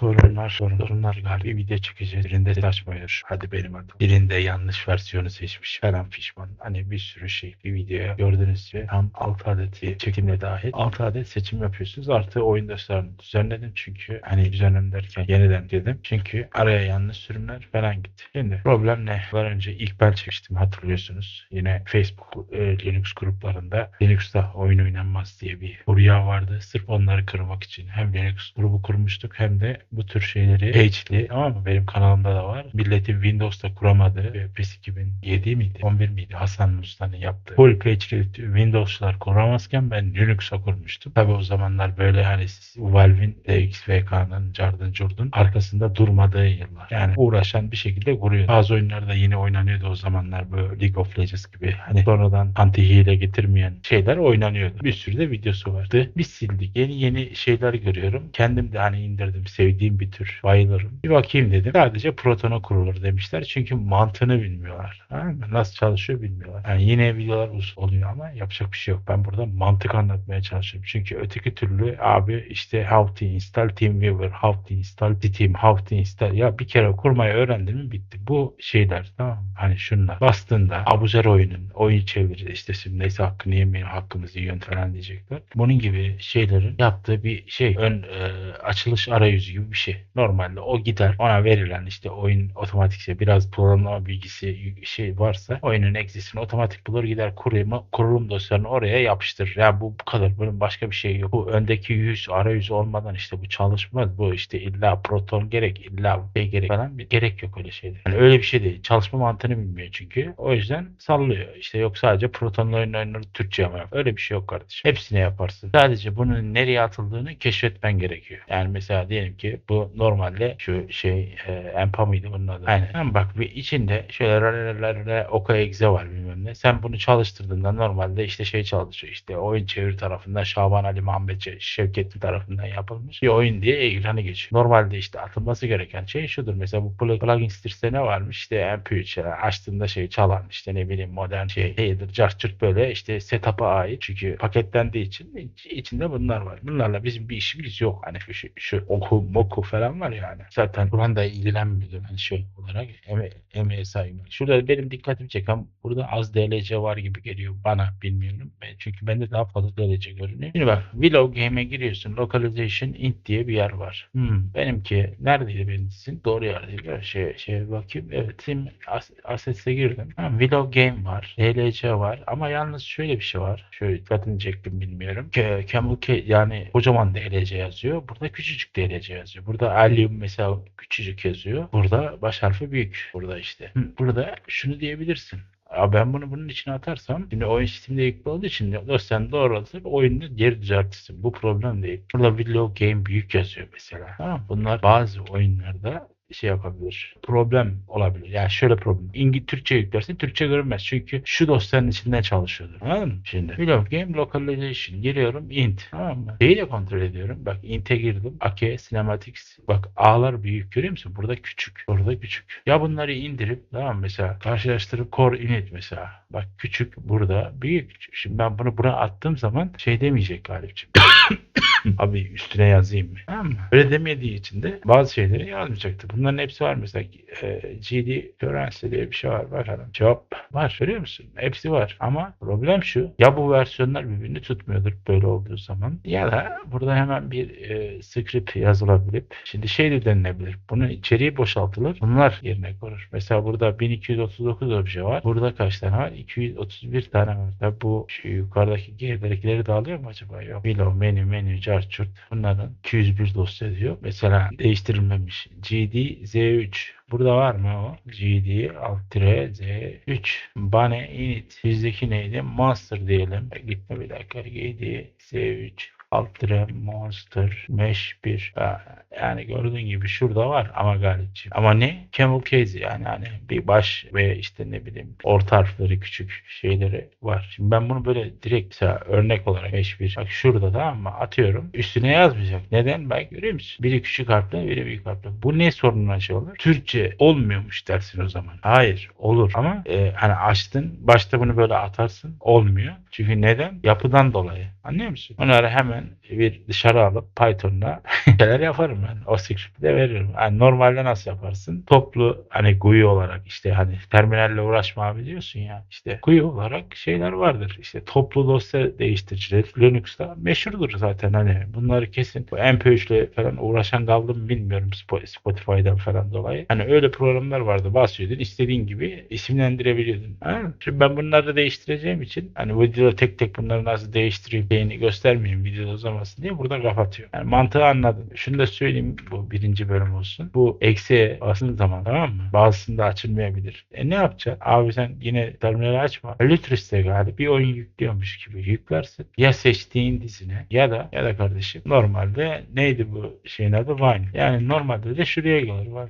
Sorunlar, sorun- sorunlar galiba. Bir video çekeceğiz. Birinde ses açmıyor. Hadi benim adım. Birinde yanlış versiyonu seçmiş. Falan pişman. Hani bir sürü şey. Bir videoya gördüğünüz gibi tam 6 adet bir çekimle dahil 6 adet seçim yapıyorsunuz. Artı oyun dostlarını düzenledim. Çünkü hani düzenledim derken yeniden dedim. Çünkü araya yanlış sürümler falan gitti. Şimdi problem ne? Daha önce ilk ben çekmiştim hatırlıyorsunuz. Yine Facebook e, Linux gruplarında Linux'ta oyun oynanmaz diye bir furya vardı. Sırf onları kırmak için hem Linux grubu kurmuştuk hem de bu tür şeyleri page'li tamam mı? Benim kanalımda da var. Milletin Windows'ta kuramadığı PES 2007 miydi? 11 miydi? Hasan Musta'nın yaptığı. Full page'li Windows'lar kuramazken ben Linux'a kurmuştum. Tabi o zamanlar böyle hani Valve'in DXVK'nın cardın curdun arkasında durmadığı yıllar. Yani uğraşan bir şekilde kuruyor. Bazı oyunlarda yine oynanıyordu o zamanlar böyle League of Legends gibi. Hani sonradan anti hile getirmeyen şeyler oynanıyordu. Bir sürü de videosu vardı. Biz sildik. Yeni yeni şeyler görüyorum. Kendim de hani indirdim. Sevdiğim bir tür. Bayılırım. Bir bakayım dedim. Sadece Proton'a kurulur demişler. Çünkü mantığını bilmiyorlar. Nasıl çalışıyor bilmiyorlar. Yani yine videolar oluyor ama yapacak bir şey yok. Ben burada mantık anlatmaya çalışıyorum. Çünkü öteki türlü abi işte how to install TeamViewer, how to install Steam, how to install ya bir kere kurmayı öğrendin mi bitti. Bu şeyler tamam mı? Hani şunlar. Bastığında Abuzer oyunun oyun çeviri işte şimdi neyse hakkını yemeyin hakkımızı yiyin falan diyecekler. Bunun gibi şeylerin yaptığı bir şey ön e, açılış arayüzü gibi bir şey. Normalde o gider ona verilen işte oyun otomatik şey biraz programlama bilgisi şey varsa oyunun exit'ini otomatik bulur gider kurulum, kurulum dosyalarını oraya yapıştırır. Ya bu bu kadar. Bunun başka bir şey yok. Bu öndeki yüz arayüzü olmadan işte bu çalışmaz. Bu işte illa proton gerek illa şey gerek falan bir gerek yok öyle şeyde. Yani öyle bir şey değil. Çalışma mantığını bilmiyor çünkü. O yüzden sallıyor. İşte yok sadece protonlu oyun oyunları Türkçe ama öyle bir şey yok kardeşim. Hepsine yaparsın. Sadece bunun nereye atıldığını keşfetmen gerekiyor. Yani mesela diyelim ki bu normalde şu şey e, Empa mıydı bunun adı? Aynen. Ama bak bir içinde şöyle rarararara oka exe var bilmem ne. Sen bunu çalıştırdığında normalde işte şey çalışıyor. İşte oyun çeviri tarafından Şaban Ali Şe- Şevketli tarafından yapılmış bir oyun diye ekranı geçiyor. Normalde işte atılması gereken şey şudur. Mesela bu plug- plugin sitesinde ne varmış? İşte MP3 yani açtığında şey çalan işte ne bileyim modern şey şeydir. Carçırt böyle işte setup'a ait. Çünkü paketlendiği için iç- içinde bunlar var. Bunlarla bizim bir işimiz yok. Hani şu, şu oku moku falan var yani. Zaten Kur'an da ilgilenmiyordu ben şey olarak. Eme, emeğe saygım. Şurada benim dikkatimi çeken burada az DLC var gibi geliyor bana bilmiyorum. Ben, çünkü bende daha fazla DLC görünüyor. Şimdi bak Willow Game'e giriyorsun. Localization int diye bir yer var. Hmm, benimki neredeydi benim dizin? Doğru yerdeydi. Şey, şey bakayım. Evet. Sim As- Assets'e girdim. Ha, Willow Game var. DLC var. Ama yalnız şöyle bir şey var. Şöyle dikkatini çektim bilmiyorum. Ke Camel yani kocaman DLC yazıyor. Burada küçücük DLC yazıyor. Burada Allium mesela küçücük yazıyor. Burada baş harfi büyük. Burada işte. Burada şunu diyebilirsin. Ya ben bunu bunun içine atarsam şimdi oyun sisteminde yüklü olduğu için dosyanı doğrulatıp oyunu geri düzeltirsin. Bu problem değil. Burada Willow Game büyük yazıyor mesela. Tamam. Bunlar bazı oyunlarda şey yapabilir. Problem olabilir. Yani şöyle problem. İngi Türkçe yüklersin. Türkçe görünmez. Çünkü şu dosyanın içinden çalışıyordur. Anladın mı? Şimdi Willow Game Localization giriyorum. int. Tamam mı? Şeyi de kontrol ediyorum. Bak int'e girdim. AK Cinematics. Bak A'lar büyük görüyor musun? Burada küçük. Burada küçük. Ya bunları indirip tamam mı? mesela karşılaştırıp core init mesela. Bak küçük burada büyük. Şimdi ben bunu buna attığım zaman şey demeyecek Galipciğim. Abi üstüne yazayım mı? Tamam mı? Öyle demediği için de bazı şeyleri yazmayacaktı. Bunların hepsi var mesela e, GD Currency diye bir şey var. Bakalım. Cevap var. Görüyor musun? Hepsi var. Ama problem şu. Ya bu versiyonlar birbirini tutmuyordur böyle olduğu zaman. Ya da burada hemen bir e, script yazılabilip şimdi şey de denilebilir. Bunun içeriği boşaltılır. Bunlar yerine konur. Mesela burada 1239 obje var. Burada kaç tane var? 231 tane var. Tabi bu şu yukarıdaki geridekileri de alıyor mu acaba? Yok. Below, menü, menü, chart, chart. Bunların 201 dosya diyor. Mesela değiştirilmemiş. GD Z3 Burada var mı o? GD alt tire Z3 Bane init bizdeki neydi? Master diyelim. Gitme bir dakika. GD Z3 alt tire monster mesh 1 Ha, yani gördüğün gibi şurada var ama Galipciğim. Ama ne? Camel case yani hani bir baş ve işte ne bileyim orta harfleri küçük şeyleri var. Şimdi ben bunu böyle direkt mesela örnek olarak mesh 1 bak şurada tamam mı? Atıyorum. Üstüne yazmayacak. Neden? Bak görüyor musun? Biri küçük harfle biri büyük harfle. Bu ne sorununa şey olur? Türkçe olmuyormuş dersin o zaman. Hayır olur ama e, hani açtın başta bunu böyle atarsın olmuyor. Çünkü neden? Yapıdan dolayı. Anlıyor musun? Onları hemen ben bir dışarı alıp Python'la şeyler yaparım ben. O script'i de veririm. Yani normalde nasıl yaparsın? Toplu hani GUI olarak işte hani terminalle uğraşma abi diyorsun ya işte GUI olarak şeyler vardır. İşte toplu dosya değiştiricileri Linux'ta meşhurdur zaten hani bunları kesin bu MP3 ile falan uğraşan kaldım bilmiyorum Spo- Spotify'dan falan dolayı. Hani öyle programlar vardı basıyordun istediğin gibi isimlendirebiliyordun. Ha? Şimdi ben bunları değiştireceğim için hani videoda tek tek bunları nasıl değiştireyim göstermeyeyim videoda uzamasın diye burada kapatıyorum. Yani mantığı anladım. Şunu da söyleyeyim bu birinci bölüm olsun. Bu eksiye bastığın zaman tamam mı? Bazısında açılmayabilir. E ne yapacaksın? Abi sen yine terminali açma. Lütris'te galiba bir oyun yüklüyormuş gibi yüklersin. Ya seçtiğin dizine ya da ya da kardeşim normalde neydi bu şeyin adı? Wine. Yani normalde de şuraya gelir. Var.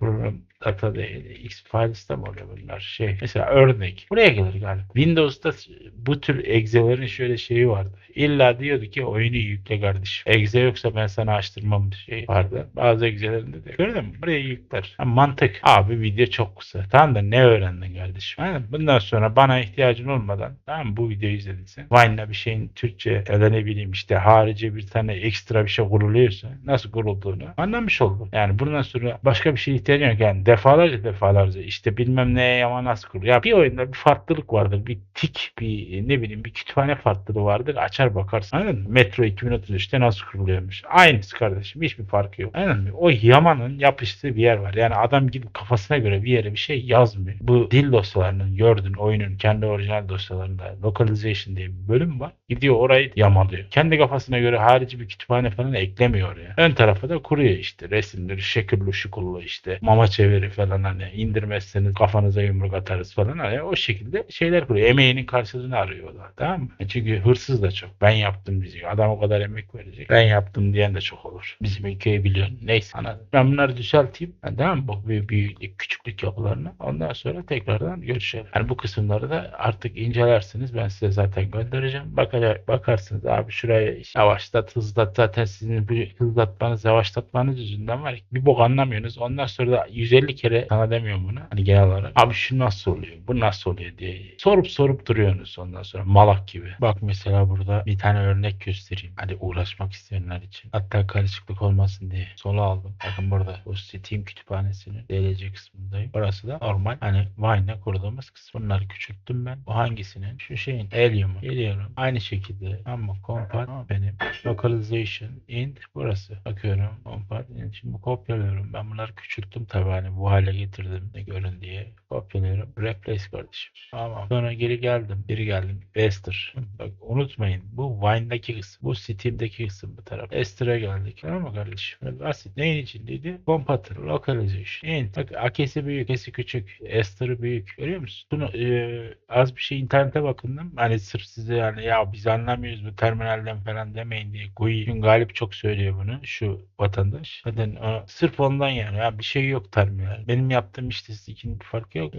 Data. X files'ta mı oluyor bunlar? Şey mesela örnek. Buraya gelir galiba. Windows'ta bu tür egzelerin şöyle şeyi vardı. İlla diyordu ki oyunu yükle kardeşim. Egze yoksa ben sana açtırmam şey vardı. Bazı egzelerinde de. Gördün mü? Buraya yükler. Ha, mantık. Abi video çok kısa. Tamam da ne öğrendin kardeşim? Ha, bundan sonra bana ihtiyacın olmadan tamam mı? bu videoyu izlediysen Vine'la bir şeyin Türkçe ya da ne bileyim işte harici bir tane ekstra bir şey kuruluyorsa nasıl kurulduğunu anlamış oldum. Yani bundan sonra başka bir şeye ihtiyacın yok. Yani defalarca defalarca işte bilmem neye ama nasıl kuruluyor. Ya bir oyunda bir farklılık vardır. Bir tik bir ne bileyim bir kütüphane farklılığı vardır. Açar bakarsın. Anladın mı? Metro 2033'te nasıl kuruluyormuş. Aynısı kardeşim. Hiçbir farkı yok. Anladın mı? O yamanın yapıştığı bir yer var. Yani adam gidip kafasına göre bir yere bir şey yazmıyor. Bu dil dosyalarının gördüğün oyunun kendi orijinal dosyalarında localization diye bir bölüm var. Gidiyor orayı yamalıyor. Kendi kafasına göre harici bir kütüphane falan eklemiyor ya. Ön tarafa da kuruyor işte. Resimleri şekilli şukullu işte. Mama çeviri falan hani indirmezseniz kafanıza yumruk atarız falan. Hani o şekilde şeyler kuruyor. Emeğinin karşılığını arıyorlar. Tamam mı? Çünkü hırsız da çok. Ben yaptım diyor. Adam o kadar emek verecek. Ben yaptım diyen de çok olur. Bizim ülkeyi biliyorsun. Neyse anladın. Ben bunları düzelteyim. Yani, tamam mı? Bu büyük, büyüklük, küçüklük yapılarını. Ondan sonra tekrardan görüşelim. Yani bu kısımları da artık incelersiniz. Ben size zaten göndereceğim. Bakacak, bakarsınız abi şuraya yavaşlat, hızlat. Zaten sizin bu hızlatmanız, yavaşlatmanız yüzünden var. Bir bok anlamıyorsunuz. Ondan sonra da 150 kere sana demiyorum bunu. Hani genel olarak. Abi şu nasıl oluyor? Bu nasıl oluyor diye. Sorup sorup duruyorsunuz ondan sonra. Malak gibi. Bak mesela burada bir tane örnek göstereyim. Hani uğraşmak isteyenler için. Hatta karışıklık olmasın diye. Solu aldım. Bakın burada. Bu Steam kütüphanesinin DLC kısmındayım. Burası da normal. Hani Vine'la kurduğumuz kısım. Bunları küçülttüm ben. Bu hangisinin? Şu şeyin. Helium'u. Geliyorum. Aynı şekilde. Ama compat benim. Localization. int. Burası. Bakıyorum. Compat. Şimdi kopyalıyorum. Ben bunları küçülttüm tabii. Hani bu hale getirdim. Ne görün diye. Kopyalıyorum. Replace kardeşim. Tamam. Sonra geri geldim. Geri geldim. Ester. Bak unutmayın. Bu Vine'daki kısım. Bu Steam'deki kısım bu taraf. Ester'a geldik. Tamam mı kardeşim? Basit. Neyin içindeydi? Compat. Localization. int. Bak AK'si büyük. AK'si küçük. Ester'ı büyük. Görüyor musun? Bunu e, az bir şey internete bakındım. Hani sırf size yani ya biz anlamıyoruz bu terminalden falan demeyin diye. GUI. Galip çok söylüyor bunu. Şu vatandaş. Zaten o, sırf ondan yani. Ya bir şey yok terminal. Benim yaptığım işte ikinin bir farkı yok.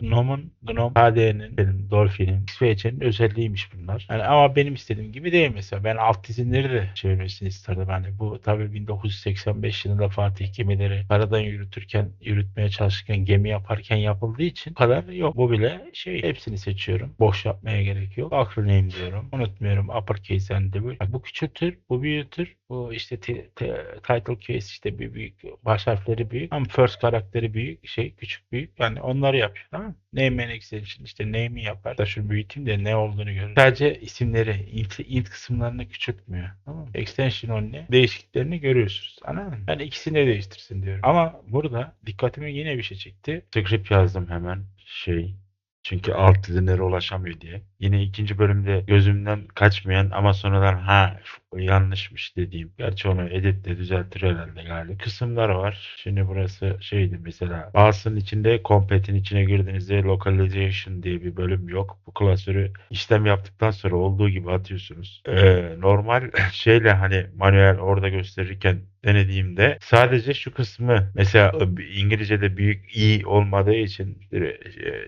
GNOME'un GNOME KDE'nin benim Dolphin'in XFC'nin özelliğiymiş bunlar. Yani ama benim istediğim gibi değil mesela. Ben alt dizinleri de çevirmesini isterdim. Yani bu tabii 1985 yılında Fatih gemileri karadan yürütürken yürütmeye çalışırken gemi yaparken yapıldığı için kadar yok. Bu bile şey hepsini seçiyorum. Boş yapmaya gerek yok. Acronym diyorum. Unutmuyorum. Uppercase and double. Bu küçültür, bu büyütür. Bu işte ti- te- title case işte bir büyük baş harfleri büyük ama first karakteri büyük şey küçük büyük yani onları yapıyor tamam mı? Name and işte name'i yapar da şunu büyüteyim de ne olduğunu görür. Sadece isimleri int, int kısımlarını küçültmüyor. Tamam mı? Extension only değişikliklerini görüyorsunuz. Anladın mı? Ben ikisini de değiştirsin diyorum. Ama burada dikkatimi yine bir şey çekti. Script yazdım hemen şey. Çünkü alt dizinlere ulaşamıyor diye. Yine ikinci bölümde gözümden kaçmayan ama sonradan ha yanlışmış dediğim. Gerçi onu editle düzeltir herhalde galiba. Kısımlar var. Şimdi burası şeydi mesela. Bazısının içinde Compat'in içine girdiğinizde Localization diye bir bölüm yok. Bu klasörü işlem yaptıktan sonra olduğu gibi atıyorsunuz. Ee, normal şeyle hani manuel orada gösterirken denediğimde sadece şu kısmı mesela İngilizce'de büyük i olmadığı için e,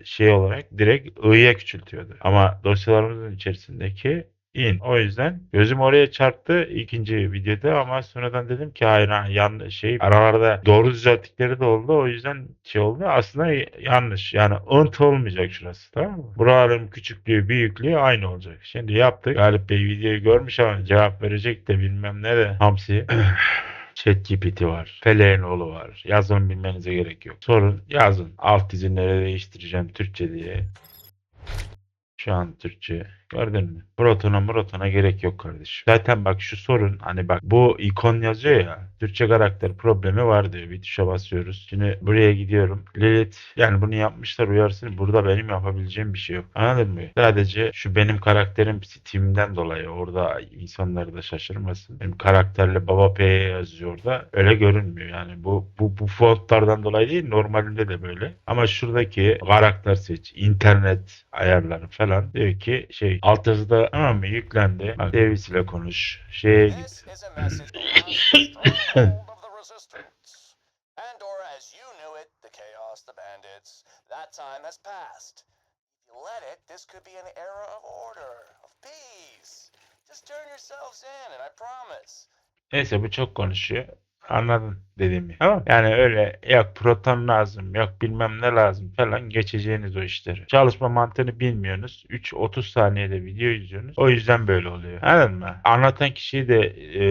şey olarak direkt i'ye küçültüyordu. Ama dosyalarımızın içerisindeki in. O yüzden gözüm oraya çarptı ikinci videoda ama sonradan dedim ki hayır ha, yanlış şey aralarda doğru düzelttikleri de oldu. O yüzden şey oldu. Aslında yanlış. Yani ınt olmayacak şurası. Tamam mı? Buraların küçüklüğü, büyüklüğü aynı olacak. Şimdi yaptık. Galip Bey videoyu görmüş ama cevap verecek de bilmem ne de. Hamsi. ChatGPT var. Feleğinoğlu var. Yazın bilmenize gerek yok. Sorun yazın. Alt dizinleri değiştireceğim Türkçe diye. Şu an Türkçe. Gördün mü? Protona protona gerek yok kardeşim. Zaten bak şu sorun hani bak bu ikon yazıyor ya. Türkçe karakter problemi var diyor. Bir tuşa basıyoruz. Şimdi buraya gidiyorum. Lilith yani bunu yapmışlar uyarsın. Burada benim yapabileceğim bir şey yok. Anladın mı? Sadece şu benim karakterim Steam'den dolayı orada insanları da şaşırmasın. Benim karakterle Baba P yazıyor orada. Öyle görünmüyor yani. Bu bu bu fontlardan dolayı değil normalinde de böyle. Ama şuradaki karakter seç, internet ayarları falan diyor ki şey alt yazıda tamam mı yüklendi. Bak Davis ile konuş. Şeye git. This is a message from the stronghold of the resistance. Andor as you knew it, the chaos, the bandits, that time has passed. If you let it, this could be an era of order, of peace. Just turn yourselves in, and I promise. Neyse bu çok konuşuyor. Anladın dediğimi. Tamam. Yani öyle yok proton lazım, yok bilmem ne lazım falan geçeceğiniz o işleri. Çalışma mantığını bilmiyorsunuz. 3-30 saniyede video izliyorsunuz. O yüzden böyle oluyor. Anladın mı? Anlatan kişiyi de e,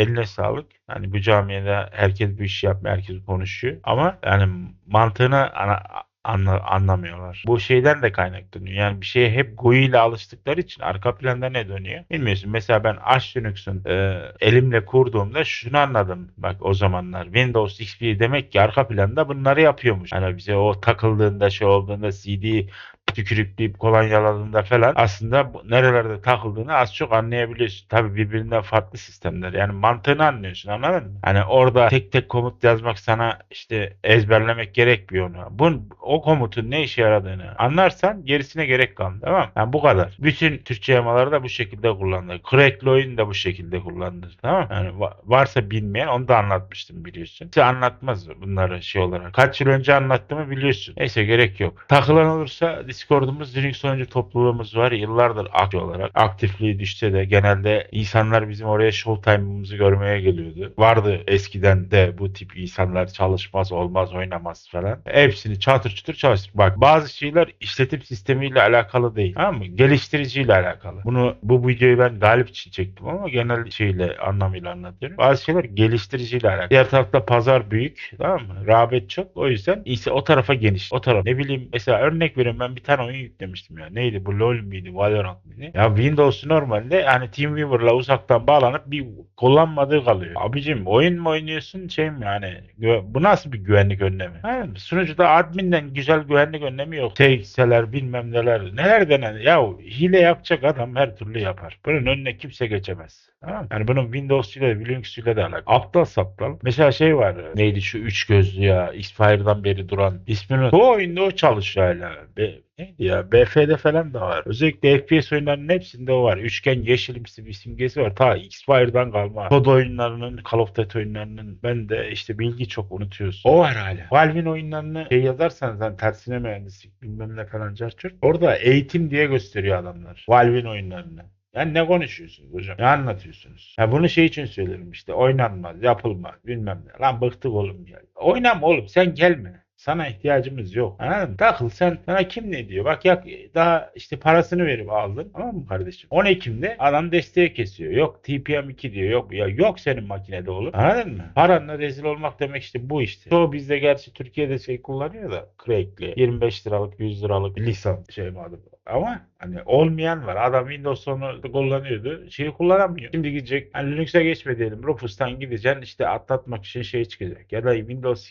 eline sağlık. Hani bu camiada herkes bu işi yapmıyor, herkes konuşuyor. Ama yani mantığını ana, anla, anlamıyorlar. Bu şeyden de kaynaklanıyor. Yani bir şeye hep GUI ile alıştıkları için arka planda ne dönüyor? Bilmiyorsun. Mesela ben Arch Linux'un e, elimle kurduğumda şunu anladım. Bak o zamanlar Windows XP demek ki arka planda bunları yapıyormuş. Hani bize o takıldığında şey olduğunda CD tükürükleyip kolonyaladığında falan aslında nerelerde takıldığını az çok anlayabiliyorsun. Tabii birbirinden farklı sistemler. Yani mantığını anlıyorsun anladın mı? Hani orada tek tek komut yazmak sana işte ezberlemek gerekmiyor onu. Bu, o komutun ne işe yaradığını anlarsan gerisine gerek kalmıyor. Tamam mı? Yani bu kadar. Bütün Türkçe yamaları da bu şekilde kullanılır. Crackle oyun da bu şekilde kullanılır. Tamam mı? Yani va- varsa bilmeyen onu da anlatmıştım biliyorsun. Size anlatmaz bunları şey olarak. Kaç yıl önce anlattığımı biliyorsun. Neyse gerek yok. Takılan olursa Discord'umuz Linux oyuncu topluluğumuz var. Yıllardır aktif olarak. Aktifliği düşse de genelde insanlar bizim oraya showtime'ımızı görmeye geliyordu. Vardı eskiden de bu tip insanlar çalışmaz, olmaz, oynamaz falan. Hepsini çatır çutur çalıştık. Bak bazı şeyler işletim sistemiyle alakalı değil. Tamam mı? Geliştiriciyle alakalı. Bunu bu videoyu ben Galip için çektim ama genel şeyle anlamıyla anlatıyorum. Bazı şeyler geliştiriciyle alakalı. Diğer tarafta pazar büyük. Tamam mı? Rağbet çok. O yüzden ise o tarafa geniş. O taraf. Ne bileyim mesela örnek veriyorum ben bir tane oyun yüklemiştim ya. Neydi bu? LoL miydi? Valorant mıydı? Ya Windows normalde yani TeamViewer'la uzaktan bağlanıp bir kullanmadığı kalıyor. Abicim oyun mu oynuyorsun şey mi yani? Bu nasıl bir güvenlik önlemi? Ha, sunucuda adminden güzel güvenlik önlemi yok. TX'ler bilmem neler. Neler denen. Ya hile yapacak adam her türlü yapar. Bunun önüne kimse geçemez. Yani bunun Windows ile Linux ile de alakalı. Aptal saptal. Mesela şey var. Neydi şu üç gözlü ya. Xfire'dan beri duran. ismini. Bu oyunda o çalışıyor hala. Be- neydi ya? BF'de falan da var. Özellikle FPS oyunlarının hepsinde o var. Üçgen yeşilimsi bir simgesi var. Ta Xfire'dan kalma. Kod oyunlarının, Call of Duty oyunlarının ben de işte bilgi çok unutuyorsun. O var hala. Valve'in oyunlarını şey yazarsan sen tersine mühendislik bilmem ne falan. Orada eğitim diye gösteriyor adamlar. Valve'in oyunlarını. Yani ne konuşuyorsunuz hocam? Ne anlatıyorsunuz? Ya bunu şey için söylerim işte oynanmaz, yapılmaz, bilmem ne. Lan bıktık oğlum ya. Oynama oğlum sen gelme. Sana ihtiyacımız yok. Anladın mı? Takıl sen. Sana kim ne diyor? Bak ya daha işte parasını verip aldın. Tamam mı kardeşim? 10 Ekim'de adam desteği kesiyor. Yok TPM2 diyor. Yok ya yok senin makinede oğlum. Anladın mı? Paranla rezil olmak demek işte bu işte. Çoğu bizde gerçi Türkiye'de şey kullanıyor da Crack'li. 25 liralık 100 liralık lisan şey mi adı? Ama hani olmayan var. Adam Windows sonu kullanıyordu. Şeyi kullanamıyor. Şimdi gidecek. Hani Linux'e geçme diyelim. Rufus'tan gideceksin işte atlatmak için şey çıkacak. Ya da Windows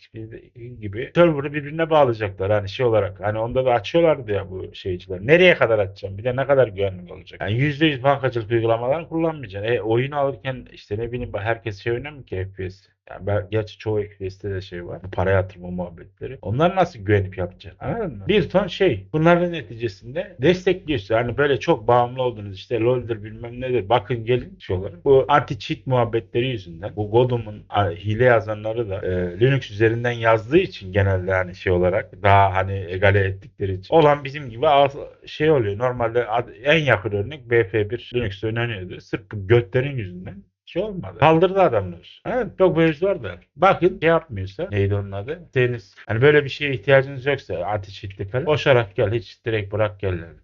gibi server'ı birbirine bağlayacaklar. Hani şey olarak. Hani onda da açıyorlardı ya bu şeyciler. Nereye kadar açacağım? Bir de ne kadar güvenlik olacak? Yani %100 bankacılık uygulamalarını kullanmayacaksın. E oyun alırken işte ne bileyim herkes şey oynamıyor ki FPS. Yani ben, gerçi çoğu FPS'te de şey var. Para yatırma muhabbetleri. Onlar nasıl güvenip yapacaksın? Anladın mı? Bir ton şey. Bunların neticesinde destekliyorsun. Hani böyle çok bağımlı oldunuz. işte LoL'dir bilmem nedir. Bakın gelin şey olarak. Bu anti-cheat muhabbetleri yüzünden. Bu Godum'un a, hile yazanları da e, Linux üzerinden yazdığı için genelde hani şey olarak daha hani egale ettikleri için. Olan bizim gibi şey oluyor. Normalde en yakın örnek BF1 Linux oynanıyordu. Sırf bu götlerin yüzünden şey olmadı. Kaldırdı adamlar. Evet, çok mevzu var da. Bakın şey yapmıyorsa neydi onun adı? Deniz. Hani böyle bir şeye ihtiyacınız yoksa anti falan. Koşarak gel hiç direkt bırak gel.